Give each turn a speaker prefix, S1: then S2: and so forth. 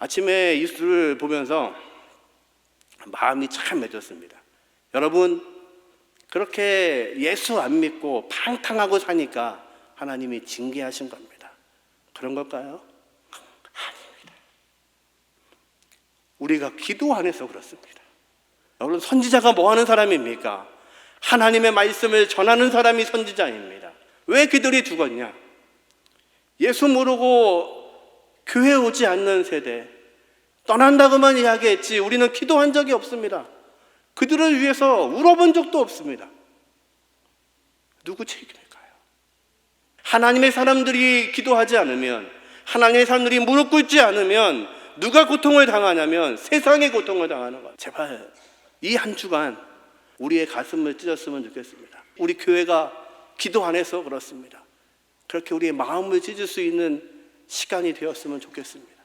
S1: 아침에 이수를 보면서 마음이 참 맺었습니다. 여러분, 그렇게 예수 안 믿고 팡탕하고 사니까 하나님이 징계하신 겁니다. 그런 걸까요? 아닙니다. 우리가 기도 안 해서 그렇습니다. 여러분, 선지자가 뭐 하는 사람입니까? 하나님의 말씀을 전하는 사람이 선지자입니다. 왜 그들이 죽었냐? 예수 모르고 교회 오지 않는 세대, 떠난다고만 이야기했지 우리는 기도한 적이 없습니다. 그들을 위해서 울어본 적도 없습니다. 누구 책임일까요? 하나님의 사람들이 기도하지 않으면, 하나님의 사람들이 무릎 꿇지 않으면 누가 고통을 당하냐면 세상의 고통을 당하는 것. 제발 이 한 주간 우리의 가슴을 찢었으면 좋겠습니다. 우리 교회가 기도 안 해서 그렇습니다. 그렇게 우리의 마음을 찢을 수 있는 시간이 되었으면 좋겠습니다.